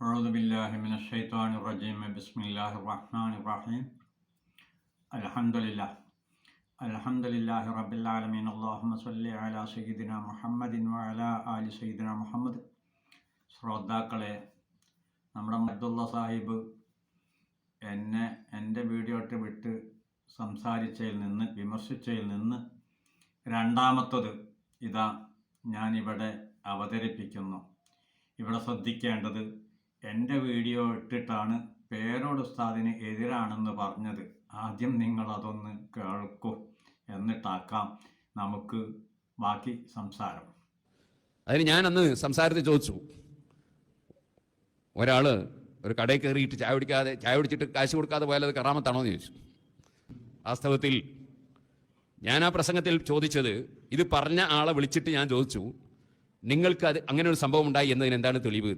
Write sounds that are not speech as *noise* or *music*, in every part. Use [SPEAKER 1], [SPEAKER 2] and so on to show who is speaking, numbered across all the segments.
[SPEAKER 1] أعوذ بالله من الشيطان الرجيم بسم الله الرحمن الرحيم الحمد لله الحمد لله رب العالمين اللهم صل على سيدنا محمد وعلى آل سيدنا محمد ശ്രോതാക്കളെ നമ്മുടെ അബ്ദുള്ള സാഹിബ് എന്നെ എൻ്റെ വീഡിയോ ഇട്ട് വിട്ട് സംസാരിച്ചതിൽ നിന്ന് വിമർശിച്ചതിൽ നിന്ന് രണ്ടാമത്തത് ഇതാ ഞാനിവിടെ അവതരിപ്പിക്കുന്നു ഇവിടെ ശ്രദ്ധിക്കേണ്ടത് എന്റെ വീഡിയോ ഇട്ടിട്ടാണ് പേരോട് ഉസ്താദിന് എതിരാണെന്ന് പറഞ്ഞത്. ആദ്യം നിങ്ങൾ അതൊന്ന് കേൾക്കൂ. എന്നിട്ടാക്കാം നമുക്ക് ബാക്കി സംസാരം.
[SPEAKER 2] അതിന് ഞാൻ അന്ന് സംസാരത്തിൽ ചോദിച്ചു. ഒരാൾ ഒരു കടയിൽ കയറിയിട്ട് ചായ കുടിക്കാതെ ചായ കുടിച്ചിട്ട് കാശ് കൊടുക്കാതെ പോയാൽ അത് കറാമത്താണോ എന്ന് ചോദിച്ചു വാസ്തവത്തിൽ ഞാൻ ആ പ്രസംഗത്തിൽ ചോദിച്ചത് ഇത് പറഞ്ഞ ആളെ വിളിച്ചിട്ട് ഞാൻ ചോദിച്ചു നിങ്ങൾക്ക് അത് അങ്ങനെ ഒരു സംഭവം ഉണ്ടായി എന്നതിന് എന്താണ് തെളിവ്?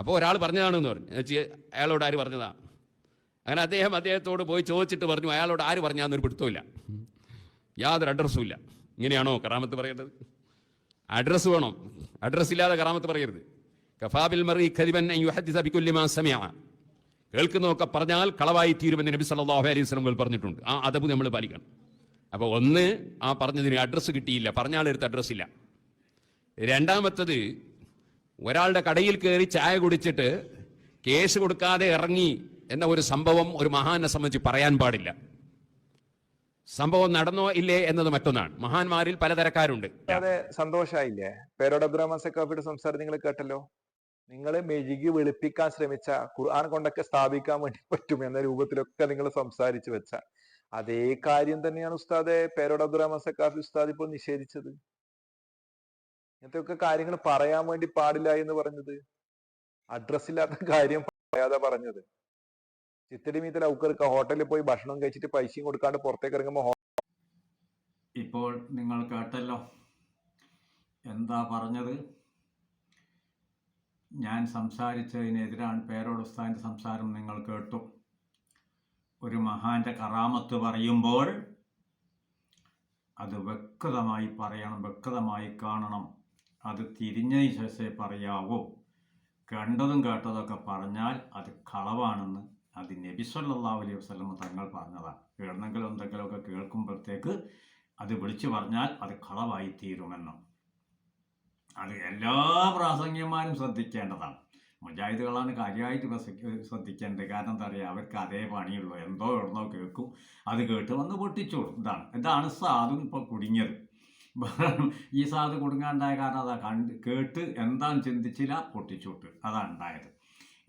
[SPEAKER 2] അപ്പോൾ ഒരാൾ പറഞ്ഞതാണെന്ന് പറഞ്ഞു. അയാളോട് ആര് പറഞ്ഞതാ? അങ്ങനെ അദ്ദേഹം അദ്ദേഹത്തോട് പോയി ചോദിച്ചിട്ട് പറഞ്ഞു അയാളോട് ആര് പറഞ്ഞാന്നൊരു പിടുത്തമില്ല യാതൊരു അഡ്രസ്സും ഇല്ല. ഇങ്ങനെയാണോ കറാമത്ത് പറയേണ്ടത്? അഡ്രസ്സ് വേണം. അഡ്രസ്സ് ഇല്ലാതെ കറാമത്ത് പറയരുത്. കഫാബിൽ മറി ഖരിബൻ അൻ യുഹദ്ദിസ ബികുല്ലി മാ കേൾക്കുന്നതൊക്കെ പറഞ്ഞാൽ കളവായി തീരുമെന്ന് നബി സല്ലാഹു അലൈഹി വസല്ലം പറഞ്ഞിട്ടുണ്ട്. ആ അതബ് നമ്മൾ പാലിക്കണം. അപ്പോൾ ഒന്ന് ആ പറഞ്ഞതിന് അഡ്രസ്സ് കിട്ടിയില്ല. പറഞ്ഞാൽ എടുത്ത് അഡ്രസ്സ് ഇല്ല. രണ്ടാമത്തത് ഒരാളുടെ കടയിൽ കയറി ചായ കുടിച്ചിട്ട് കേസ് കൊടുക്കാതെ ഇറങ്ങി എന്ന ഒരു സംഭവം ഒരു മഹാനെ സംബന്ധിച്ച് പറയാൻ പാടില്ല. സംഭവം നടന്നോ ഇല്ലേ എന്നത് മറ്റൊന്നാണ്. മഹാന്മാരിൽ പലതരക്കാരുണ്ട്.
[SPEAKER 3] അതെ സന്തോഷായില്ലേ? പേരോട് അബ്ദുറഹ്മാൻ സംസാരം നിങ്ങൾ കേട്ടല്ലോ. നിങ്ങൾ മെഴുകി വെളുപ്പിക്കാൻ ശ്രമിച്ച ഖുർആൻ കൊണ്ടൊക്കെ സ്ഥാപിക്കാൻ വേണ്ടി പറ്റും എന്ന രൂപത്തിലൊക്കെ നിങ്ങൾ സംസാരിച്ചു വെച്ച അതേ കാര്യം തന്നെയാണ് ഉസ്താദെ പേരോട് അബ്ദുറഹ്മാൻ സക്കാഫി ഉസ്താദ് ഇപ്പോൾ നിഷേധിച്ചത്. ഇങ്ങനത്തെയൊക്കെ കാര്യങ്ങൾ പറയാൻ വേണ്ടി പാടില്ല എന്ന് പറഞ്ഞത്. അഡ്രസ് ഇല്ലാത്ത *laughs* കാര്യം പറയാതെ പറഞ്ഞത്. ചിത്തടി മീത്തല ഔക്കർക്ക് ഹോട്ടലിൽ പോയി ഭക്ഷണം കഴിച്ചിട്ട് പൈസയും കൊടുക്കാണ്ട് പുറത്തേക്ക് ഇറങ്ങുമ്പോൾ
[SPEAKER 1] ഇപ്പോൾ നിങ്ങൾ കേട്ടല്ലോ. എന്താ പറഞ്ഞത്? ഞാൻ സംസാരിച്ചതിനെതിരാണ് പേരോട് സംസാരം നിങ്ങൾ കേട്ടു. ഒരു മഹാന്റെ കറാമത്ത് പറയുമ്പോൾ അത് വ്യക്തമായി പറയണം വ്യക്തമായി കാണണം. അത് തിരിഞ്ഞതിന് ശേഷമേ പറയാവൂ? കണ്ടതും കേട്ടതൊക്കെ പറഞ്ഞാൽ അത് കളവാണെന്ന് അത് നബി അലൈഹി വസ്ലമ തങ്ങൾ പറഞ്ഞതാണ്. എവിടെന്നെങ്കിലും എന്തെങ്കിലുമൊക്കെ കേൾക്കുമ്പോഴത്തേക്ക് അത് വിളിച്ചു പറഞ്ഞാൽ അത് കളവായി തീരുമെന്നും അത് എല്ലാ പ്രാസംഗികമാരും ശ്രദ്ധിക്കേണ്ടതാണ്. മുജാഹിദുകളാണ് കാര്യമായിട്ട് ശ്രദ്ധിക്കേണ്ടത്. കാരണം എന്താ പറയുക അവർക്ക് അതേ പണിയുള്ളൂ. എന്തോ എവിടുന്നോ കേൾക്കും. അത് കേട്ട് വന്ന് പൊട്ടിച്ചോളും. ഇതാണ് ഇതാണ് സാധും ഇപ്പോൾ കുടുങ്ങിയത്. *laughs* ഈ സാധു കുടുങ്ങാണ്ടായ കാരണം അതാ കണ്ട് കേട്ട് എന്താന്ന് ചിന്തിച്ചില്ല പൊട്ടിച്ചോട്ട് അതാണ് ഉണ്ടായത്.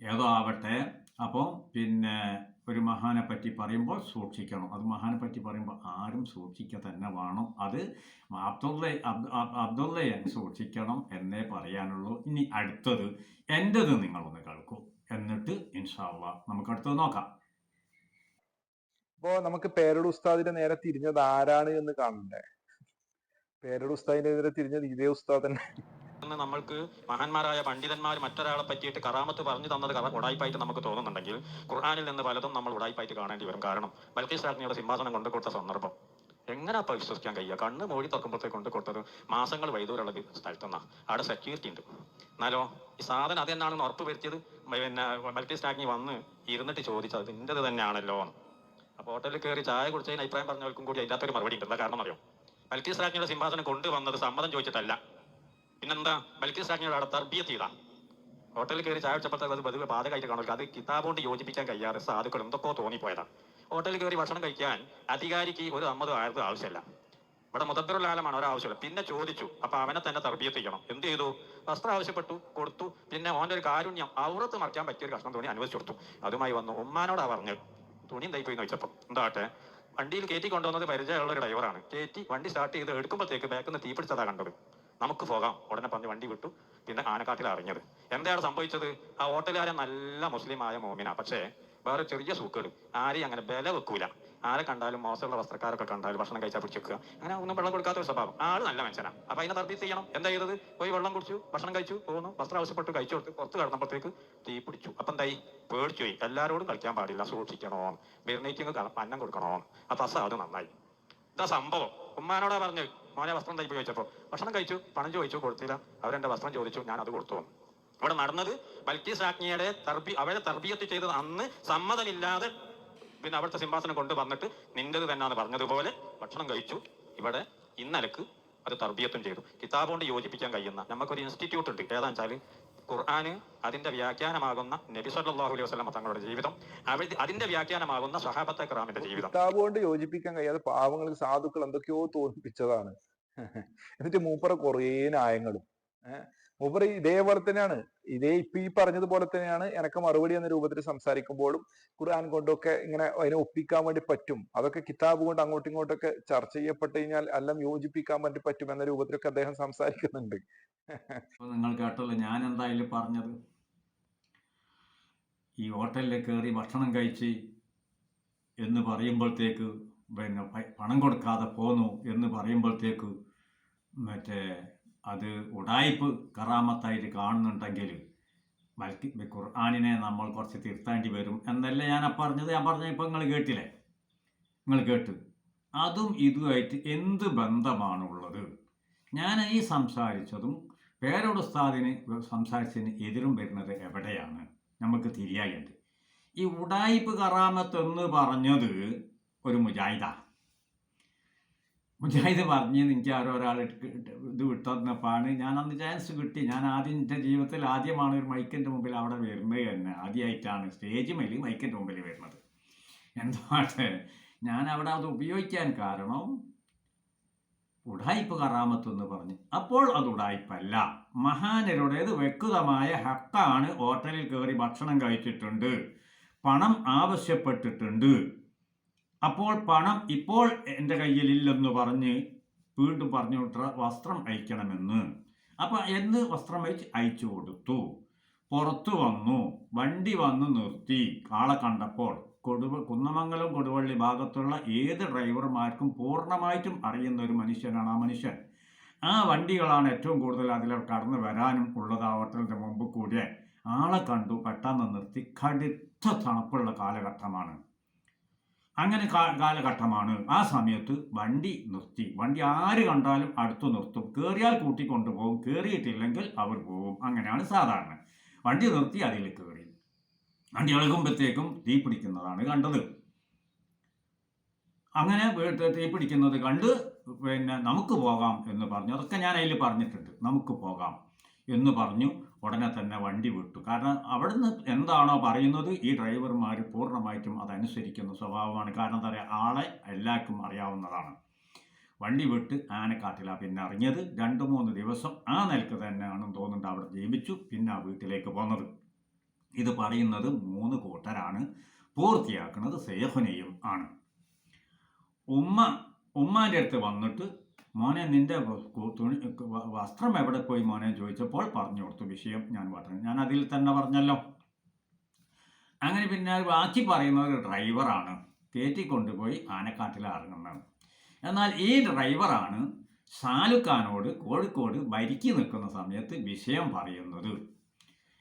[SPEAKER 1] ഏതോ ആവട്ടെ അപ്പോൾ പിന്നെ ഒരു മഹാനെ പറ്റി പറയുമ്പോൾ സൂക്ഷിക്കണം. അത് മഹാനെ പറ്റി പറയുമ്പോൾ ആരും സൂക്ഷിക്കുക തന്നെ വേണം. അത് അബ്ദുള്ള അബ്- അബ്- അബ്ദുള്ളയെ സൂക്ഷിക്കണം എന്നേ പറയാനുള്ളൂ. ഇനി അടുത്തത് എന്റെത് നിങ്ങളൊന്ന് കേൾക്കൂ. എന്നിട്ട് ഇൻഷാള്ള നമുക്ക് അടുത്തത് നോക്കാം.
[SPEAKER 3] അപ്പോ നമുക്ക് പേരുടെ ഉസ്താദിന്റെ നേരെ തിരിഞ്ഞത് ആരാണ് എന്ന് കാണണ്ടേ? പേരോട് ഉസ്താദിനെതിരെ തിരിഞ്ഞത് ഇതേ ഉസ്താദ് തന്നെ
[SPEAKER 4] നമ്മൾക്ക് മഹാന്മാരായ പണ്ഡിതന്മാർ മറ്റൊരാളെ പറ്റിയിട്ട് കറാമത്ത് പറഞ്ഞു തന്നത് കഥ ഉടായ്പായിട്ട് നമുക്ക് തോന്നുന്നുണ്ടെങ്കിൽ ഖുർആാനിൽ നിന്ന് പലതും നമ്മൾ ഉടായ്പായിട്ട് കാണേണ്ടി വരും. കാരണം ബൽക്കീസ് രാജ്ഞിയുടെ സിംഹാസനം കൊണ്ടു കൊടുത്ത സന്ദർഭം. എങ്ങനെ അപ്പൊ വിശ്വസിക്കാൻ കഴിയുക? കണ്ണ് മോഴി തുറക്കുമ്പോഴത്തേക്ക് കൊണ്ട് കൊടുത്തത് മാസങ്ങൾ വൈദൂരുള്ള സ്ഥലത്തുനിന്നാണ് അവിടെ സെക്യൂരിറ്റി ഉണ്ട്. എന്നാലോ ഈ സാധനം അതെന്നാണെന്ന് ഉറപ്പ് വരുത്തിയത്? പിന്നെ ബൽക്കീസ് രാജ്ഞി വന്ന് ഇരുന്നിട്ട് ചോദിച്ചത് നിന്റേത് തന്നെയാണല്ലോ? അപ്പോൾ ഹോട്ടലിൽ കയറി ചായ കുടിച്ചതിന് അഭിപ്രായം പറഞ്ഞവർക്കും കൂടി അതിനകത്തൊരു മറുപടി ഉണ്ട്. എന്താ കാരണം അറിയോ? ബൽക്കീസ് രാജ്ഞിയുടെ സിംഹാസനം കൊണ്ടുവന്നത് സമ്മതം ചോദിച്ചിട്ടല്ല. പിന്നെന്താ? ബൽക്കീസ് രാജ്ഞിയുടെ അവിടെ തർബിയത്ത് ചെയ്താ. ഹോട്ടലിൽ കയറി ചായ വെച്ചപ്പോഴത്തേക്ക് അത് പതിവ് ബാധകമായിട്ട് കാണുക അത് കിതാബ് കൊണ്ട് യോജിപ്പിക്കാൻ കഴിയാറ് സാധുക്കൾ എന്തൊക്കെയോ തോന്നിപ്പോയതാണ് ഹോട്ടലിൽ കയറി ഭക്ഷണം കഴിക്കാൻ അധികാരിക്ക് ഒരു അമ്മതും ആർക്കും ആവശ്യമില്ല. ഇവിടെ മുതദ്ദറുൽ ആലമാണ് ഒരാവശ്യമില്ല. പിന്നെ ചോദിച്ചു. അപ്പൊ അവനെ തന്നെ തർബിയത്ത് ചെയ്യണം. എന്ത് ചെയ്തു? വസ്ത്രം ആവശ്യപ്പെട്ടു കൊടുത്തു. പിന്നെ ഓന്റെ ഒരു കാരുണ്യം ഔറത്ത് മറിക്കാൻ പറ്റിയ ഒരു കഷ്ണം തുണി അനുവദിച്ചു കൊടുത്തു. അതുമായി വന്നു. ഉമ്മാനോടാ പറഞ്ഞത്. തുണി എന്തായി എന്ന് ചോദിച്ചപ്പോൾ. എന്താട്ടെ വണ്ടിയിൽ കയറ്റി കൊണ്ടുവന്നത് പരിചയമുള്ള ഒരു ഡ്രൈവറാണ്. കയറ്റി വണ്ടി സ്റ്റാർട്ട് ചെയ്ത് എടുക്കുമ്പോഴത്തേക്ക് ബാക്കിൽ നിന്ന് തീ കണ്ടത്. നമുക്ക് പോകാം. ഉടനെ പറഞ്ഞ് വണ്ടി വിട്ടു. പിന്നെ ആനക്കാട്ടിൽ അറിഞ്ഞത്. എന്താണ് സംഭവിച്ചത്? ആ ഹോട്ടലുകാരൻ നല്ല മുസ്ലിമായ മോമിന. പക്ഷേ വേറെ ചെറിയ സൂക്കേട്. ആരെയും അങ്ങനെ ബല വെക്കൂല ആരെ കണ്ടാലും മോശമുള്ള വസ്ത്രക്കാരൊക്കെ കണ്ടാലും ഭക്ഷണം കഴിച്ചാൽ പിടിച്ചു വെക്കുക അങ്ങനെ ഒന്നും വെള്ളം കൊടുക്കാത്ത ഒരു സ്വഭാവം. ആൾ നല്ല മനുഷ്യനാണ് അപ്പൊ അതിനെ തർബീത്ത് ചെയ്യണം? എന്താ ചെയ്തത്? പോയി വെള്ളം കുടിച്ചു ഭക്ഷണം കഴിച്ചു പോകുന്നു വസ്ത്രം ആവശ്യപ്പെട്ടു കഴിച്ചു കൊടുത്ത്. പുറത്ത് കടന്നപ്പോഴത്തേക്ക് തീ പിടിച്ചു. അപ്പൊ എന്തായി? പേടിച്ചു പോയി. എല്ലാവരോടും കളിക്കാൻ പാടില്ല. സൂക്ഷിക്കണോ ബിർണേറ്റിങ് അന്നം കൊടുക്കണോ അപ്പൊ അസ അത് നന്നായി. ഇതാ സംഭവം. ഉമ്മാനോടാ പറഞ്ഞു മോനെ വസ്ത്രം തയ്പ്പ് ചോദിച്ചപ്പോ ഭക്ഷണം കഴിച്ചു പണം ചോദിച്ചു കൊടുത്തില്ല. അവരെന്റെ വസ്ത്രം ചോദിച്ചു? ഞാൻ അത് കൊടുത്തു ഇവിടെ നടന്നത് ബൽക്കീസ് രാജ്ഞിയുടെ തർബി അവരെ തർബിയത്ത് ചെയ്തത് അന്ന് സമ്മതമില്ലാതെ പിന്നെ അവിടുത്തെ സിംഹാസനം കൊണ്ട് വന്നിട്ട് നിന്റേത് തന്നെയാണ് പറഞ്ഞതുപോലെ ഭക്ഷണം കഴിച്ചു. ഇവിടെ ഇന്നലക്ക് അത് തർബീയത്തും ചെയ്തു. കിതാബ് കൊണ്ട് യോജിപ്പിക്കാൻ കഴിയുന്ന നമുക്കൊരു ഇൻസ്റ്റിറ്റ്യൂട്ട് ഉണ്ട്. ഏതാ വെച്ചാൽ ഖുർആാന് അതിന്റെ വ്യാഖ്യാനമാകുന്ന നബി സല്ലല്ലാഹു അലൈഹി വസല്ലം തങ്ങളുടെ ജീവിതം അതിന്റെ വ്യാഖ്യാനമാകുന്ന സഹാബത്തെ ക്രാമിന്റെ ജീവിതം.
[SPEAKER 3] കിതാബ് കൊണ്ട് യോജിപ്പിക്കാൻ കഴിയാതെ പാവങ്ങൾക്ക് സാധുക്കൾ എന്തൊക്കെയോ തോന്നിപ്പിച്ചതാണ് എന്നിട്ട് മൂപ്പറ കുറേ ന്യായങ്ങളും. മൂപ്പർ ഇതേപോലെ തന്നെയാണ്. ഇതേ ഇപ്പൊ ഈ പറഞ്ഞതുപോലെ തന്നെയാണ് എനക്ക് മറുപടി എന്ന രൂപത്തിൽ സംസാരിക്കുമ്പോഴും ഖുർആൻ കൊണ്ടൊക്കെ ഇങ്ങനെ അതിനെ ഒപ്പിക്കാൻ വേണ്ടി പറ്റും. അതൊക്കെ കിതാബ് കൊണ്ട് അങ്ങോട്ടും ഇങ്ങോട്ടൊക്കെ ചർച്ച ചെയ്യപ്പെട്ട് കഴിഞ്ഞാൽ എല്ലാം യോജിപ്പിക്കാൻ വേണ്ടി പറ്റും എന്ന രൂപത്തിലൊക്കെ അദ്ദേഹം സംസാരിക്കുന്നുണ്ട്.
[SPEAKER 1] നിങ്ങൾ കേട്ടല്ലോ ഞാൻ എന്തായാലും പറഞ്ഞത്? ഈ ഹോട്ടലിൽ കയറി ഭക്ഷണം കഴിച്ച് എന്ന് പറയുമ്പോഴത്തേക്ക് പിന്നെ പണം കൊടുക്കാതെ പോന്നു എന്ന് പറയുമ്പോഴത്തേക്ക് മറ്റേ അത് ഉടായ്പ് കറാമത്തായിട്ട് കാണുന്നുണ്ടെങ്കിൽ മൽക്കി ഖുർആാനിനെ നമ്മൾ കുറച്ച് തിരുത്താണ്ടി വരും എന്നല്ല ഞാൻ പറഞ്ഞത്? ഞാൻ പറഞ്ഞ ഇപ്പം നിങ്ങൾ കേട്ടില്ലേ? നിങ്ങൾ കേട്ടു. അതും ഇതുമായിട്ട് എന്ത് ബന്ധമാണുള്ളത്? ഞാൻ ഈ സംസാരിച്ചതും പേരോട് ഉസ്താദിന് സംസാരിച്ചതിന് എതിരും വരുന്നത് എവിടെയാണ്? നമുക്ക് തിരിയായുണ്ട് ഈ ഉടായ്പ് കറാമത്ത് എന്ന് പറഞ്ഞത് ഒരു മുജാഹിദ. മുജാഹിദ് പറഞ്ഞ് എനിക്ക് ആരോ ഒരാൾ ഇത് വിട്ടുതന്നപ്പോഴാണ് ഞാൻ അന്ന് ചാൻസ് കിട്ടി. ഞാൻ ആദ്യം എന്റെ ജീവിതത്തിൽ ആദ്യമാണ് ഒരു മൈക്കിന്റെ മുമ്പിൽ അവിടെ വരുന്നത് തന്നെ. ആദ്യമായിട്ടാണ് സ്റ്റേജ് മേൽ മൈക്കിന്റെ മുമ്പിൽ വരുന്നത്. എന്താണ് ഞാൻ അവിടെ അത് ഉപയോഗിക്കാൻ കാരണം ഉടായ്പ് കറാമത്ത് എന്ന് പറഞ്ഞു. അപ്പോൾ അത് ഉടായ്പല്ല. മഹാനരുടേത് വ്യക്തമായ ഹക്കാണ് ഹോട്ടലിൽ കയറി ഭക്ഷണം കഴിച്ചിട്ടുണ്ട്. പണം ആവശ്യപ്പെട്ടിട്ടുണ്ട്. അപ്പോൾ പണം ഇപ്പോൾ എന്റെ കയ്യിലില്ലെന്ന് പറഞ്ഞ് വീണ്ടും പറഞ്ഞു വിട്ട വസ്ത്രം അയക്കണമെന്ന്. അപ്പം എന്ന് വസ്ത്രം അയച്ച് അയച്ചു കൊടുത്തു. പുറത്തു വന്നു. വണ്ടി വന്ന് നിർത്തി. ആളെ കണ്ടപ്പോൾ കൊടുവ കുന്നമംഗലം കൊടുവള്ളി ഭാഗത്തുള്ള ഏത് ഡ്രൈവർമാർക്കും പൂർണമായിട്ടും അറിയുന്ന ഒരു മനുഷ്യനാണ് ആ മനുഷ്യൻ. ആ വണ്ടികളാണ് ഏറ്റവും കൂടുതൽ അതിൽ കടന്നു വരാനും ഉള്ളത് ആ ഹോട്ടലിന്റെ മുമ്പ് കൂടെ ആളെ കണ്ടു. പെട്ടെന്ന് നിർത്തി. കടുത്ത തണുപ്പുള്ള കാലഘട്ടമാണ്. അങ്ങനെ കാലഘട്ടമാണ്. ആ സമയത്ത് വണ്ടി നിർത്തി. വണ്ടി ആര് കണ്ടാലും അടുത്ത് നിർത്തും. കയറിയാൽ കൂട്ടിക്കൊണ്ടുപോകും. കയറിയിട്ടില്ലെങ്കിൽ അവർ പോകും അങ്ങനെയാണ് സാധാരണ. വണ്ടി നിർത്തി അതിൽ കയറി വണ്ടി ഇളകുമ്പോഴത്തേക്കും തീ പിടിക്കുന്നതാണ് കണ്ടത്. അങ്ങനെ തീ പിടിക്കുന്നത് കണ്ട് പിന്നെ നമുക്ക് പോകാം എന്ന് പറഞ്ഞു. അതൊക്കെ ഞാൻ അതിൽ പറഞ്ഞിട്ടുണ്ട്. നമുക്ക് പോകാം. എന്ന് പറഞ്ഞു ഉടനെ തന്നെ വണ്ടി വിട്ടു. കാരണം അവിടുന്ന് എന്താണോ പറയുന്നത് ഈ ഡ്രൈവർമാർ പൂർണമായിട്ടും അതനുസരിക്കുന്ന. സ്വഭാവമാണ്. കാരണം എന്താ പറയുക? ആളെ എല്ലാവർക്കും അറിയാവുന്നതാണ്. വണ്ടി വിട്ട് ആനക്കാട്ടിലാണ് പിന്നെ അറിഞ്ഞത് രണ്ട് മൂന്ന് ദിവസം ആ നിലയ്ക്ക് തന്നെയാണെന്ന് തോന്നുന്നുണ്ട് അവിടെ ജീവിച്ചു. പിന്നെ ആ വീട്ടിലേക്ക് പോന്നത്. ഇത് പറയുന്നത് മൂന്ന് കൂട്ടരാണ് പൂർത്തിയാക്കുന്നത് സേഹുനയും ആണ്. ഉമ്മ ഉമ്മാന്റെ അടുത്ത് വന്നിട്ട് മോനെ നിന്റെ തുണി വസ്ത്രം എവിടെ പോയി മോനെ? ചോദിച്ചപ്പോൾ പറഞ്ഞു കൊടുത്തു വിഷയം ഞാൻ പറഞ്ഞു ഞാൻ അതിൽ തന്നെ പറഞ്ഞല്ലോ. അങ്ങനെ പിന്നെ ബാക്കി പറയുന്നത് ഒരു ഡ്രൈവറാണ് കയറ്റിക്കൊണ്ടുപോയി ആനക്കാട്ടിൽ ഇറങ്ങുന്നത് എന്നാൽ ഈ ഡ്രൈവറാണ് ഷാലുഖാനോട് കോഴിക്കോട് ഭരിക്കി നിൽക്കുന്ന സമയത്ത് വിഷയം പറയുന്നത്.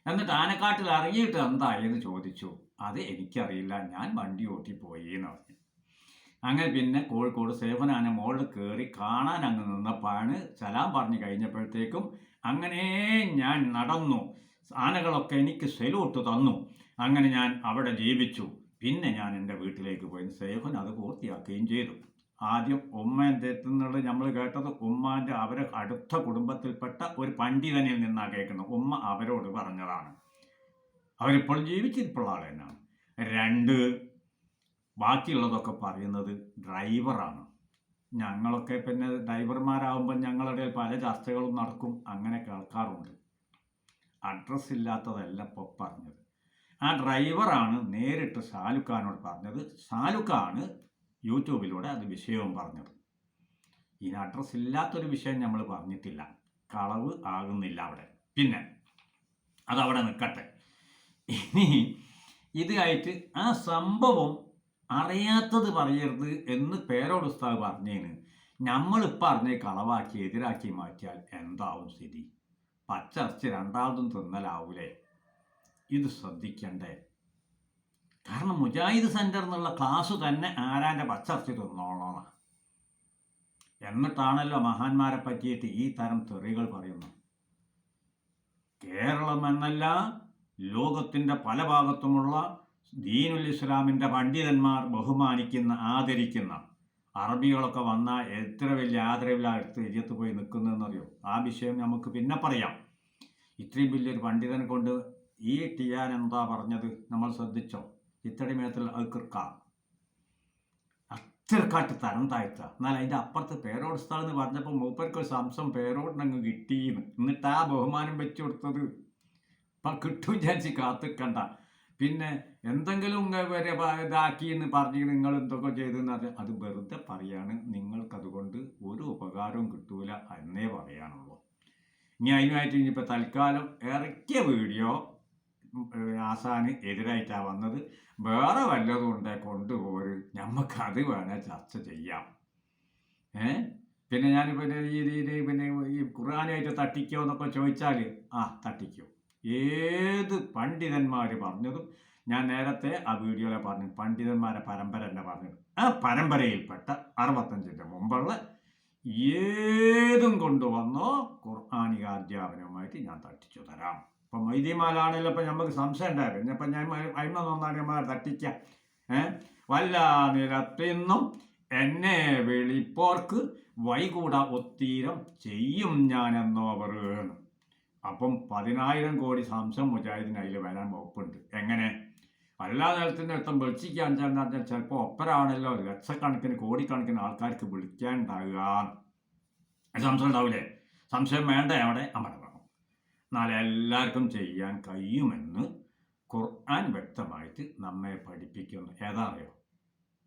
[SPEAKER 1] എന്നിട്ട് ആനക്കാട്ടിൽ ഇറങ്ങിയിട്ട് എന്തായെന്ന് ചോദിച്ചു. അത് എനിക്കറിയില്ല. ഞാൻ വണ്ടി ഓട്ടി പോയി എന്ന് പറഞ്ഞു. അങ്ങനെ പിന്നെ കോഴിക്കോട് സേവനാന മോളിൽ കയറി കാണാൻ അങ്ങ് നിന്നപ്പോഴാണ് സലാം പറഞ്ഞു കഴിഞ്ഞപ്പോഴത്തേക്കും അങ്ങനെ ഞാൻ നടന്നു. ആനകളൊക്കെ എനിക്ക് സെലൂട്ട് തന്നു. അങ്ങനെ ഞാൻ അവിടെ ജീവിച്ചു. പിന്നെ ഞാൻ എന്റെ വീട്ടിലേക്ക് പോയി. സേവൻ അത് പൂർത്തിയാക്കുകയും ചെയ്തു. ആദ്യം ഉമ്മേന്റെ നിന്നുള്ള നമ്മൾ കേട്ടത് ഉമ്മാന്റെ അവരെ അടുത്ത കുടുംബത്തിൽപ്പെട്ട ഒരു പണ്ഡിതനിൽ നിന്നാണ് കേൾക്കുന്നത്. ഉമ്മ അവരോട് പറഞ്ഞതാണ്. അവരിപ്പോൾ ജീവിച്ചിരിപ്പുള്ള ആൾ തന്നെയാണ്. രണ്ട് ബാക്കിയുള്ളതൊക്കെ പറയുന്നത് ഡ്രൈവറാണ്. ഞങ്ങളൊക്കെ പിന്നെ ഡ്രൈവർമാരാകുമ്പോൾ ഞങ്ങളുടെ പല ചർച്ചകളും നടക്കും അങ്ങനെ കേൾക്കാറുണ്ട്. അഡ്രസ്സ് ഇല്ലാത്തതല്ല ഇപ്പോൾ പറഞ്ഞത്. ആ ഡ്രൈവറാണ് നേരിട്ട് ഷാലുഖാനോട് പറഞ്ഞത്. ഷാലുഖാണ് യൂട്യൂബിലൂടെ അത് വിഷയവും പറഞ്ഞത്. ഇനി അഡ്രസ്സ് ഇല്ലാത്തൊരു വിഷയം നമ്മൾ പറഞ്ഞിട്ടില്ല. കളവ് ആകുന്നില്ല അവിടെ. പിന്നെ അതവിടെ നിൽക്കട്ടെ. ഇനി ഇതായിട്ട് ആ സംഭവം അറിയാത്തത് പറയരുത് എന്ന് പേരോട് ഉസ്താദ് പറഞ്ഞേന്. നമ്മളിപ്പോൾ അറിഞ്ഞ കളവാക്കി എതിരാക്കി മാറ്റിയാൽ എന്താവും സ്ഥിതി? പച്ചറച്ച് രണ്ടാമതും തിന്നലാവൂലേ? ഇത് ശ്രദ്ധിക്കണ്ടേ. കാരണം മുജാഹിദ് സെന്റർ എന്നുള്ള ക്ലാസ് തന്നെ ആരാന്റെ പച്ചറച്ച് തിന്നോളണം? എന്നിട്ടാണല്ലോ മഹാന്മാരെ പറ്റിയിട്ട് ഈ തരം തെറികൾ പറയുന്നു. കേരളം എന്നല്ല ലോകത്തിന്റെ പല ഭാഗത്തുമുള്ള ദീനുൽ ഇസ്ലാമിന്റെ പണ്ഡിതന്മാർ ബഹുമാനിക്കുന്ന ആദരിക്കുന്ന അറബികളൊക്കെ വന്നാൽ എത്ര വലിയ ആദരവിലാണ് എടുത്ത് എരിയത്ത് പോയി നിൽക്കുന്നതെന്നറിയോ? ആ വിഷയം നമുക്ക് പിന്നെ പറയാം. ഇത്രയും വലിയൊരു പണ്ഡിതനെ കൊണ്ട് ഈ ടിയാൻ എന്താ പറഞ്ഞത് നമ്മൾ ശ്രദ്ധിച്ചോ? ഇത്തടി മേത്തിൽ അത് കിർക്കാം. അത്രക്കാട്ട് തരം താഴ്ത്തുക എന്നാൽ അതിന്റെ അപ്പുറത്ത് പേരോട് സ്ഥലം എന്ന് പറഞ്ഞപ്പോൾ മൂപ്പർക്ക് ഒരു സംശയം പേരോടിനങ്ങ് കിട്ടിയെന്ന്. എന്നിട്ട് ആ ബഹുമാനം വെച്ചു കൊടുത്തത് ഇപ്പം കിട്ടും വിചാരിച്ച് കാത്തിക്കണ്ട പിന്നെ എന്തെങ്കിലും വരെ ഇതാക്കി എന്ന് പറഞ്ഞ് നിങ്ങൾ എന്തൊക്കെ ചെയ്തെന്ന് അത് അത് വെറുതെ പറയാണ്. നിങ്ങൾക്കതുകൊണ്ട് ഒരു ഉപകാരവും കിട്ടൂല എന്നേ പറയാനുള്ളൂ. ഇനി അതിനുമായിട്ട് ഇനിയിപ്പോൾ തൽക്കാലം ഇറക്കിയ വീഡിയോ ആസാന് എതിരായിട്ടാണ് വന്നത്. വേറെ വല്ലതും ഉണ്ടെ കൊണ്ടുപോര്. നമുക്ക് അത് വേണേൽ ചർച്ച ചെയ്യാം. ഏ? പിന്നെ ഞാൻ ഈ രീതിയിൽ പിന്നെ ഈ ഖുർആാനായിട്ട് തട്ടിക്കോ എന്നൊക്കെ ചോദിച്ചാൽ ആ തട്ടിക്കോ. ഏത് പണ്ഡിതന്മാർ പറഞ്ഞതും ഞാൻ നേരത്തെ ആ വീഡിയോയിൽ പറഞ്ഞു പണ്ഡിതന്മാരെ പരമ്പര തന്നെ പറഞ്ഞത് ആ പരമ്പരയിൽപ്പെട്ട അറുപത്തഞ്ചിന്റെ മുമ്പുള്ള ഏതും കൊണ്ടുവന്നോ ഖുർആാനിക അധ്യാപനവുമായിട്ട് ഞാൻ തട്ടിച്ചു തരാം. ഇപ്പം മൈദിമാലാണല്ലോ ഇപ്പം നമുക്ക് സംശയം ഉണ്ടായിരുന്നു ഇപ്പം ഞാൻ അയിമ നന്നാണിമാരെ തട്ടിക്കാം. ഏ? വല്ല നിരത്തിന്നും എന്നെ വിളിപ്പോർക്ക് വൈകൂട ഒത്തീരം ചെയ്യും ഞാൻ എന്നോവർ അപ്പം പതിനായിരം കോടി സംശയം മുജാഹിദിന് അതിൽ വരാൻ വകുപ്പുണ്ട്. എങ്ങനെ? എല്ലാ നിലത്തിന്റെ അടുത്തും വിളിച്ചിക്കാൻ ചെന്നാൽ ചിലപ്പോൾ ഒപ്പരാണല്ലോ. ലക്ഷക്കണക്കിന് കോടിക്കണക്കിന് ആൾക്കാർക്ക് വിളിക്കാനുണ്ടാകുക സംശയം ഉണ്ടാവില്ലേ സംശയം വേണ്ട അവിടെ? അവിടെ വേണം എല്ലാവർക്കും ചെയ്യാൻ കഴിയുമെന്ന് ഖുർആൻ വ്യക്തമായിട്ട് നമ്മെ പഠിപ്പിക്കുന്നു. ഏതാറിയോ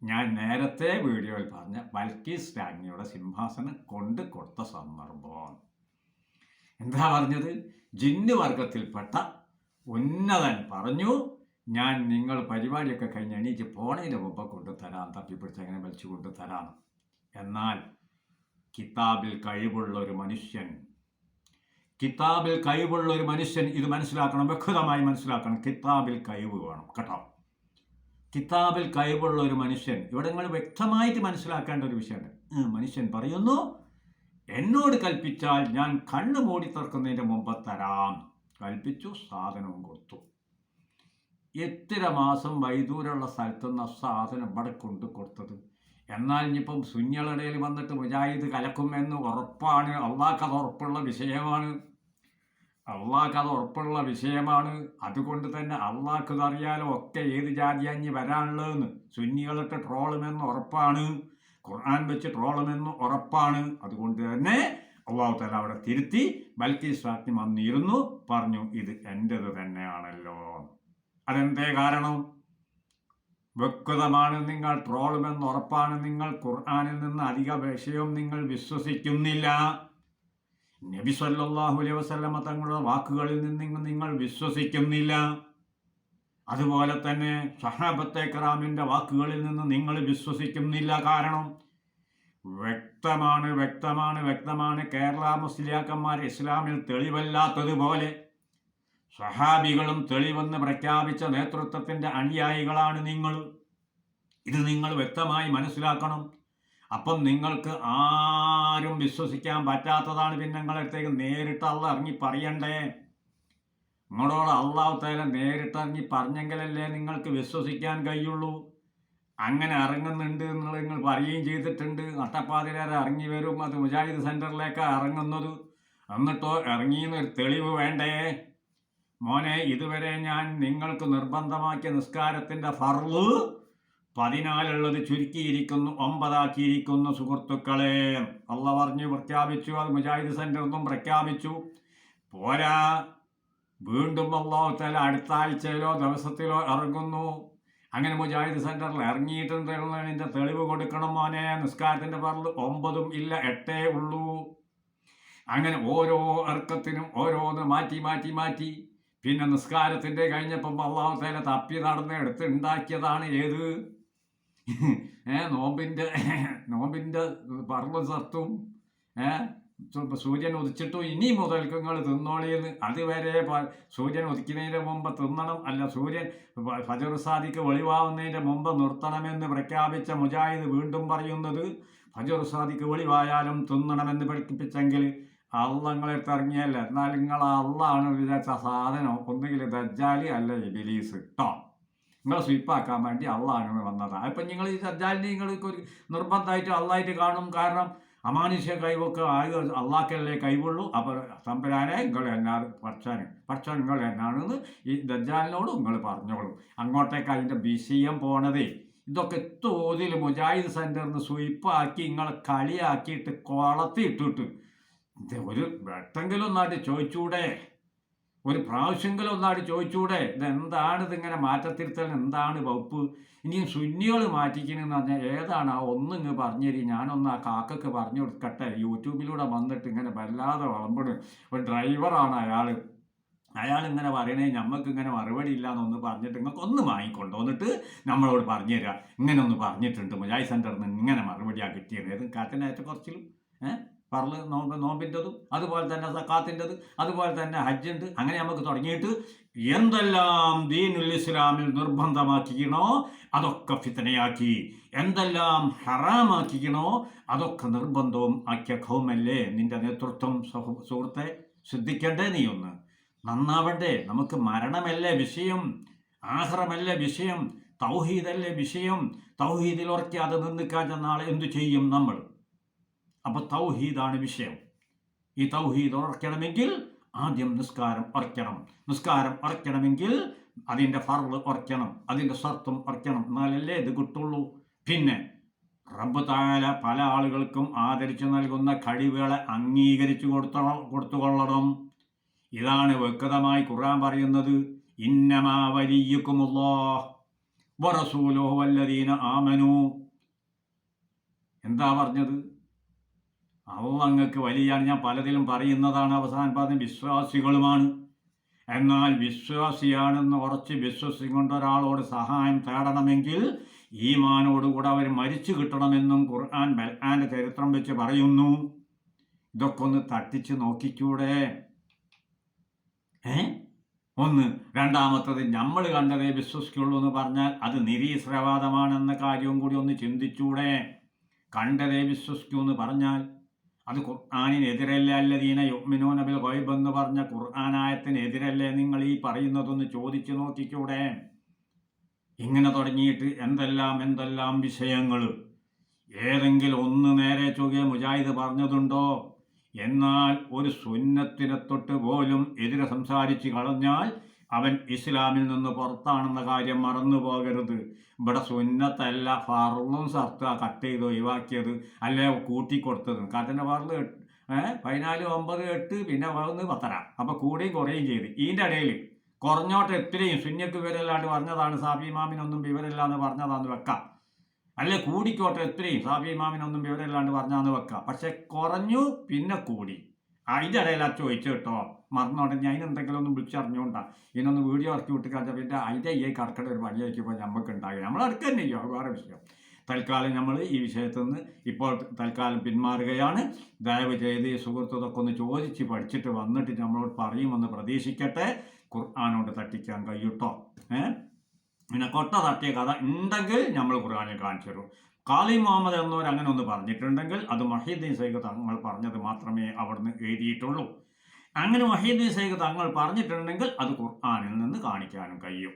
[SPEAKER 1] ഞാൻ നേരത്തെ വീഡിയോയിൽ പറഞ്ഞ ബൽക്കീസ് രാജ്ഞിയുടെ സിംഹാസനം കൊണ്ട് കൊടുത്ത സന്ദർഭം. എന്താ പറഞ്ഞത്? ജിന്ന് വർഗത്തിൽപ്പെട്ട ഉന്നതൻ പറഞ്ഞു ഞാൻ നിങ്ങൾ പരിപാടിയൊക്കെ കഴിഞ്ഞ് എണീറ്റ് പോണതിന്റെ മുമ്പ് കൊണ്ടുതരാം തട്ടിപ്പിടിച്ച് അങ്ങനെ വലിച്ചു കൊണ്ടുതരാം എന്നാൽ കിതാബിൽ കഴിവുള്ള ഒരു മനുഷ്യൻ കിതാബിൽ കഴിവുള്ള ഒരു മനുഷ്യൻ ഇത് മനസ്സിലാക്കണം വ്യക്തമായി മനസ്സിലാക്കണം. കിതാബിൽ കഴിവ് വേണം കേട്ടോ. കിതാബിൽ കഴിവുള്ള ഒരു മനുഷ്യൻ ഇവിടെ നിങ്ങൾ വ്യക്തമായിട്ട് മനസ്സിലാക്കേണ്ട ഒരു വിഷയമുണ്ട്. മനുഷ്യൻ പറയുന്നു എന്നോട് കൽപ്പിച്ചാൽ ഞാൻ കണ്ണു മൂടി തുറക്കുന്നതിന്റെ മുമ്പ് തരാം. കൽപ്പിച്ചു സാധനവും കൊടുത്തു. എത്ര മാസം വൈദൂരമുള്ള സ്ഥലത്തുനിന്ന് നിന്ന് സാധനം ഇവിടെ കൊണ്ടു കൊടുത്തത്. എന്നാൽ ഇനിയിപ്പം സുന്യളിടയിൽ വന്നിട്ട് മുജാഹിദ് കലക്കുമെന്ന് ഉറപ്പാണ്. അള്ളാഹ് അത് ഉറപ്പുള്ള വിഷയമാണ്. അള്ളാഹ് അത് ഉറപ്പുള്ള വിഷയമാണ്. അതുകൊണ്ട് തന്നെ അള്ളാഹ് അറിയാലോ ഒക്കെ ഏത് ജാതിയാഞ്ഞ് വരാനുള്ളതെന്ന്. സുന്നികളിട്ട് ട്രോളുമെന്ന് ഉറപ്പാണ്. ഖുർആൻ വെച്ച് ട്രോളുമെന്ന് ഉറപ്പാണ്. അതുകൊണ്ട് തന്നെ അള്ളാഹു തല അവിടെ തിരുത്തി ബൽക്കി സ്വാഗ്നി വന്നിരുന്നു. പറഞ്ഞു ഇത് എന്റെത് തന്നെയാണല്ലോ. അതെന്തേ കാരണം? വ്യക്തമാണ് നിങ്ങൾ ട്രോളുമെന്ന് ഉറപ്പാണ് നിങ്ങൾ ഖുർആാനിൽ നിന്ന് അധിക വിഷയവും നിങ്ങൾ വിശ്വസിക്കുന്നില്ല. നബി സല്ലാഹു അലൈഹി വസല്ലമ തങ്ങളുടെ വാക്കുകളിൽ നിന്ന് നിങ്ങൾ വിശ്വസിക്കുന്നില്ല. അതുപോലെ തന്നെ സഹാബത്തെ കറാമിന്റെ വാക്കുകളിൽ നിന്ന് നിങ്ങൾ വിശ്വസിക്കുന്നില്ല. കാരണം വ്യക്തമാണ് വ്യക്തമാണ് വ്യക്തമാണ് കേരള മുസ്ലിയാക്കന്മാർ ഇസ്ലാമിൽ തെളിവല്ലാത്തതുപോലെ സഹാബികളും തെളിവെന്ന് പ്രഖ്യാപിച്ച നേതൃത്വത്തിന്റെ അനുയായികളാണ് നിങ്ങൾ. ഇത് നിങ്ങൾ വ്യക്തമായി മനസ്സിലാക്കണം. അപ്പം നിങ്ങൾക്ക് ആരും വിശ്വസിക്കാൻ പറ്റാത്തതാണ് പിന്നെ നിങ്ങളടുത്തേക്ക് നേരിട്ട് അള്ള ഇറങ്ങി പറയണ്ടേ? നിങ്ങളോട് അള്ളാഹു തേല നേരിട്ട് ഇറങ്ങി പറഞ്ഞെങ്കിലല്ലേ നിങ്ങൾക്ക് വിശ്വസിക്കാൻ കഴിയുള്ളൂ. അങ്ങനെ ഇറങ്ങുന്നുണ്ട് എന്നുള്ളത് നിങ്ങൾ പറയുകയും ചെയ്തിട്ടുണ്ട്. നട്ടപ്പാതിരാരെ ഇറങ്ങി വരും. അത് മുജാഹിദ് സെന്ററിലേക്കാണ് ഇറങ്ങുന്നത്. എന്നിട്ടോ ഇറങ്ങിയെന്നൊരു തെളിവ് വേണ്ടേ? മോനെ ഇതുവരെ ഞാൻ നിങ്ങൾക്ക് നിർബന്ധമാക്കിയ നിസ്കാരത്തിന്റെ ഫർൾ പതിനാലുള്ളത് ചുരുക്കിയിരിക്കുന്നു ഒമ്പതാക്കിയിരിക്കുന്നു സുഹൃത്തുക്കളെ. അള്ള പറഞ്ഞു പ്രഖ്യാപിച്ചു അത് മുജാഹിദ് സെന്ററിൽ നിന്നും പ്രഖ്യാപിച്ചു. പോരാ. വീണ്ടും അള്ളാഹുത്തല തല അടുത്ത ആഴ്ചയിലോ ദിവസത്തിലോ ഇറങ്ങുന്നു. അങ്ങനെ മുജാഹിദ് സെന്ററിൽ ഇറങ്ങിയിട്ടുണ്ടെന്നതിന്റെ തെളിവ് കൊടുക്കണം മോനെ? നിസ്കാരത്തിന്റെ പറഞ്ഞു ഒമ്പതും ഇല്ല എട്ടേ ഉള്ളൂ. അങ്ങനെ ഓരോ അർക്കത്തിനും ഓരോന്ന് മാറ്റി മാറ്റി മാറ്റി. പിന്നെ നിസ്കാരത്തിന്റെ കഴിഞ്ഞപ്പം അള്ളാഹു തല തപ്പി നടന്ന് എടുത്ത് ഉണ്ടാക്കിയതാണ് ഏത്? ഏ നോമ്പിന്റെ നോമ്പിന്റെ പറവ് സത്തും ഏ സൂര്യൻ ഉദിച്ചിട്ടും ഇനി മുതൽക്ക് നിങ്ങൾ തിന്നോളിയെന്ന് അതുവരെ സൂര്യൻ ഉദിക്കുന്നതിന് മുമ്പ് തിന്നണം. അല്ല സൂര്യൻ ഫ- ഫജർ സാദിക്ക് വെളിവാവുന്നതിന്റെ മുമ്പ് നിർത്തണമെന്ന് പ്രഖ്യാപിച്ച മുജാഹിദ് വീണ്ടും പറയുന്നത് ഫജർ സാദിക്ക് വെളിവായാലും തിന്നണമെന്ന് പഠിപ്പിച്ചെങ്കിൽ അള്ള നിങ്ങളെടുത്ത് എന്നാൽ നിങ്ങൾ അള്ളാണ് വിചാരിച്ച സാധനം. ഒന്നുകിൽ ദജ്ജാലി അല്ല ഇബിലീസ്. കേട്ടോ നിങ്ങളെ സ്വീപ്പാക്കാൻ വേണ്ടി അള്ളാണ് വന്നതാണ് അപ്പം നിങ്ങൾ ഈ ദജ്ജാലിനെ നിങ്ങൾക്ക് ഒരു നിർബന്ധമായിട്ട് അള്ളായിട്ട് കാണും. കാരണം അമാനുഷ്യ കഴിവൊക്കെ ആയ അള്ളാക്കല്ലേ കൈവുള്ളൂ. അപ്പോൾ തമ്പുരാനെ നിങ്ങൾ എന്നാണ് പഠിച്ചാൻ പക്ഷൻ നിങ്ങൾ എന്നാണെന്ന് ഈ ദജ്ജാലിനോട് നിങ്ങൾ പറഞ്ഞോളൂ. അങ്ങോട്ടേക്ക് അതിന്റെ വിഷയം പോണതേ. ഇതൊക്കെ തോതിൽ മുജാഹിദ് സെന്ററിൽ നിന്ന് സ്വീപ്പാക്കി നിങ്ങളെ കളിയാക്കിയിട്ട് കുളത്തി ഇട്ടിട്ട് ഇത് ഒരു വെട്ടെങ്കിലും ഒന്നായിട്ട് ചോദിച്ചൂടെ? ഒരു പ്രാവശ്യമെങ്കിലും ഒന്നായിട്ട് ചോദിച്ചൂടെ? ഇതെന്താണ് ഇതിങ്ങനെ മാറ്റത്തിരുത്തൽ? എന്താണ് വകുപ്പ്? ഇനിയും സുന്നികൾ മാറ്റിക്കണമെന്ന് പറഞ്ഞാൽ ഏതാണ് ആ ഒന്നിങ്ങ് പറഞ്ഞു തരി ഞാനൊന്ന് ആ കാക്കക്ക് പറഞ്ഞു കൊടുക്കട്ടെ. യൂട്യൂബിലൂടെ വന്നിട്ട് ഇങ്ങനെ വല്ലാതെ വളമ്പിടും ഒരു ഡ്രൈവറാണ് അയാൾ. അയാൾ ഇങ്ങനെ പറയണേ നമുക്ക് ഇങ്ങനെ മറുപടി ഇല്ല എന്നൊന്ന് പറഞ്ഞിട്ട് നിങ്ങൾക്ക് ഒന്ന് വാങ്ങിക്കൊണ്ടുവന്നിട്ട് നമ്മളോട് പറഞ്ഞു തരാം ഇങ്ങനെ ഒന്ന് പറഞ്ഞിട്ടുണ്ട്. മുജായി സെന്ററിൽ നിന്ന് ഇങ്ങനെ മറുപടിയാണ് കിട്ടിയത് ഏതും കാറ്റനായിട്ട് കുറച്ചിലും ഏഹ് പറൽ നോമ്പ് നോമ്പിന്റെതും അതുപോലെ തന്നെ സക്കാത്തിന്റെത് അതുപോലെ തന്നെ ഹജ്ജുണ്ട് അങ്ങനെ നമുക്ക് തുടങ്ങിയിട്ട് എന്തെല്ലാം ദീനുൽ ഇസ്ലാമിൽ നിർബന്ധമാക്കിക്കണോ അതൊക്കെ ഫിത്തനയാക്കി. എന്തെല്ലാം ഹറാമാക്കിക്കണോ അതൊക്കെ നിർബന്ധവും ആക്കിയ ഖൗമല്ലേ? നിന്റെ നേതൃത്വം സുഹൃ- സുഹൃത്തെ ശ്രദ്ധിക്കണ്ടേ നീ ഒന്ന്? നന്നാവണ്ടേ? നമുക്ക് മരണമല്ലേ വിഷയം? ആഹ്റമല്ലേ വിഷയം? തൗഹീദല്ലേ വിഷയം? തൗഹീദിൽ അത് നിന്നിക്കാൻ ചെന്നാൽ എന്തു ചെയ്യും നമ്മൾ? അപ്പൊ തൗഹീദാണ് വിഷയം. ഈ തൗഹീദ് ഉറക്കണമെങ്കിൽ ആദ്യം നിസ്കാരം ഉറക്കണം. നിസ്കാരം ഉറക്കണമെങ്കിൽ അതിന്റെ ഫർൾ ഉറക്കണം. അതിന്റെ സ്വത്വം ഉറക്കണം. എന്നാലല്ലേ ഇത് കിട്ടുള്ളൂ. പിന്നെ റബ്ബ് താല പല ആളുകൾക്കും ആദരിച്ചു നൽകുന്ന കഴിവുകളെ അംഗീകരിച്ചു കൊടുത്ത കൊടുത്തുകൊള്ളണം. ഇതാണ് വ്യക്തമായി ഖുർആൻ പറയുന്നത്. ഇന്നമാ വലിയക്കുമുള്ളോ വറസൂലോ വല്ലദീന ആമനു. എന്താ പറഞ്ഞത്? അള്ളങ്ങക്ക് വലിയാണ്. ഞാൻ പലതിലും പറയുന്നതാണ് അവസാന പാദം വിശ്വാസികളുമാണ്. എന്നാൽ വിശ്വാസിയാണെന്ന് ഉറച്ച് വിശ്വസി ഒരാളോട് സഹായം തേടണമെങ്കിൽ ഈമാനോടുകൂടെ അവർ മരിച്ചു കിട്ടണമെന്നും ഖുർആൻ ബൽആന്റെ ചരിത്രം വെച്ച് പറയുന്നു. ഇതൊക്കെ ഒന്ന് തട്ടിച്ച് നോക്കിക്കൂടെ? ഏ? ഒന്ന്. രണ്ടാമത്തത് നമ്മൾ കണ്ടതേ വിശ്വസിക്കുള്ളൂ എന്ന് പറഞ്ഞാൽ അത് നിരീശ്വരവാദമാണെന്ന കാര്യവും കൂടി ഒന്ന് ചിന്തിച്ചൂടെ? കണ്ടതേ വിശ്വസിക്കൂ എന്ന് പറഞ്ഞാൽ അത് ഖുർആാനിനെതിരല്ലേ യുഗ്മിനോ നബിൽ ബിൽ ഗൈബ് എന്ന് പറഞ്ഞ ഖുർആാനായത്തിനെതിരല്ലേ നിങ്ങൾ ഈ പറയുന്നതൊന്ന് ചോദിച്ചു നോക്കിക്കൂടെ? ഇങ്ങനെ തുടങ്ങിയിട്ട് എന്തെല്ലാം എന്തെല്ലാം വിഷയങ്ങൾ ഏതെങ്കിലും ഒന്ന് നേരെ ചൊവ്വേ മുജാഹിദ് പറഞ്ഞതുണ്ടോ? എന്നാൽ ഒരു സുന്നത്തിനെ തൊട്ട് പോലും എതിരെ സംസാരിച്ച് കളഞ്ഞാൽ അവൻ ഇസ്ലാമിൽ നിന്ന് പുറത്താണെന്ന കാര്യം മറന്നു പോകരുത്. ഇവിടെ സുന്നത്തല്ല ഫറും സർത്ത കട്ട് ചെയ്ത് ഒഴിവാക്കിയത് അല്ലെ കൂട്ടിക്കൊടുത്തത്. കാറ്റിന്റെ ഫറൽ ഏഹ് പതിനാല് ഒമ്പത് എട്ട് പിന്നെ പതിനൊന്ന് പത്തര. അപ്പോൾ കൂടിയും കുറയും ചെയ്ത്. ഇതിന്റെ ഇടയിൽ കുറഞ്ഞോട്ട് എത്രയും സുന്യക്ക് വിവരമില്ലാണ്ട് പറഞ്ഞതാണ് സാബി ഇമാമിനൊന്നും വിവരമില്ലാന്ന് പറഞ്ഞതാന്ന് വെക്കാം. അല്ലെ കൂടിക്കോട്ടെ എത്രയും സാബി ഇമാമിനൊന്നും വിവരമില്ലാണ്ട് പറഞ്ഞാന്ന് വെക്കാം. പക്ഷെ കുറഞ്ഞു പിന്നെ കൂടി. അതിന്റെ ഇടയിൽ ആ ചോദിച്ചു കേട്ടോ. മറന്നോട്ടെ. ഞാൻ എന്തെങ്കിലും ഒന്ന് വിളിച്ചറിഞ്ഞോണ്ടാ ഇതിനൊന്ന് വീഡിയോ ഇറക്കി വിട്ട് കഴിഞ്ഞാൽ പിന്നെ അതിന്റെ ഈ കർക്കട ഒരു പണിയായിരിക്കുമ്പോൾ നമുക്ക് ഉണ്ടാകില്ല നമ്മൾ അടുക്ക തന്നെ വേറെ വിഷയം. തൽക്കാലം നമ്മൾ ഈ വിഷയത്തിൽ നിന്ന് ഇപ്പോൾ തൽക്കാലം പിന്മാറുകയാണ്. ദയവ് ചെയ്ത് ഈ സുഹൃത്തുതൊക്കെ ഒന്ന് ചോദിച്ച് പഠിച്ചിട്ട് വന്നിട്ട് നമ്മളോട് പറയുമെന്ന് പ്രതീക്ഷിക്കട്ടെ. ഖുർആാനോട് തട്ടിക്കാൻ കഴിയൂട്ടോ? ഏഹ് പിന്നെ കൊട്ട തട്ടിയ കഥ ഉണ്ടെങ്കിൽ നമ്മൾ ഖുർആാനിൽ കാണിച്ചു തരും. കാളി മുഹമ്മദ് എന്നവർ അങ്ങനെ ഒന്ന് പറഞ്ഞിട്ടുണ്ടെങ്കിൽ അത് മഹീദ്ദീൻ സൈഖ് തങ്ങൾ പറഞ്ഞത് മാത്രമേ അവിടുന്ന് എഴുതിയിട്ടുള്ളൂ. അങ്ങനെ മഹീദ്ദീൻ സൈഖ് തങ്ങൾ പറഞ്ഞിട്ടുണ്ടെങ്കിൽ അത് ഖുർആാനിൽ നിന്ന് കാണിക്കാനും കഴിയും.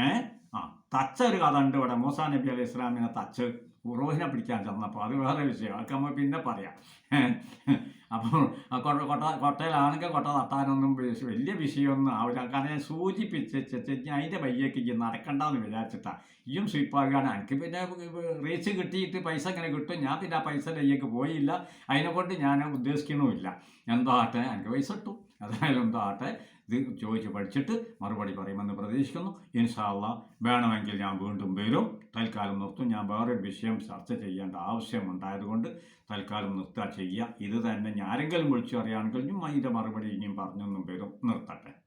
[SPEAKER 1] ഏ? ആ തച്ച ഒരു കഥ ഉണ്ട് ഇവിടെ. മൂസാ നബി അലൈഹി ഇസ്ലാമിനെ തച്ച് ഉറോഹിനെ പിടിക്കാൻ ചെന്നപ്പോൾ. അത് വേറെ വിഷയം. അതൊക്കെ നമ്മൾ പിന്നെ പറയാം. അപ്പോൾ കൊട്ട കൊട്ട കൊട്ടയിലാണെങ്കിൽ കൊട്ട തട്ടാനൊന്നും വലിയ വിഷയമൊന്നും ആവില്ല. കാരണം സൂചിപ്പിച്ച് അതിന്റെ വയ്യേക്ക് ഈ നടക്കണ്ടെന്ന് വിചാരിച്ചിട്ടാണ് ഇയും സ്വീപ്പാകുകയാണ് എനിക്ക് പിന്നെ റീച്ച് കിട്ടിയിട്ട് പൈസ ഇങ്ങനെ കിട്ടും. ഞാൻ പിന്നെ ആ പൈസ കയ്യേക്ക് പോയില്ല. അതിനെക്കൊണ്ട് ഞാൻ ഉദ്ദേശിക്കണമില്ല എന്തോ ആട്ടെ എനിക്ക് പൈസ കിട്ടും. അതായാലും എന്തോ ആട്ടെ ഇത് ചോദിച്ച് പഠിച്ചിട്ട് മറുപടി പറയുമെന്ന് പ്രതീക്ഷിക്കുന്നു. ഇൻഷാല്ല വേണമെങ്കിൽ ഞാൻ വീണ്ടും വരും. തൽക്കാലം നിർത്തും. ഞാൻ വേറൊരു വിഷയം ചർച്ച ചെയ്യേണ്ട ആവശ്യമുണ്ടായതുകൊണ്ട് തൽക്കാലം നിർത്തുക ചെയ്യുക. ഇത് തന്നെ ഞാൻ ആരെങ്കിലും വിളിച്ചു അറിയാണെങ്കിൽ ഞാൻ അതിന്റെ മറുപടി ഇനിയും പറഞ്ഞൊന്നും വരും. നിർത്തട്ടെ.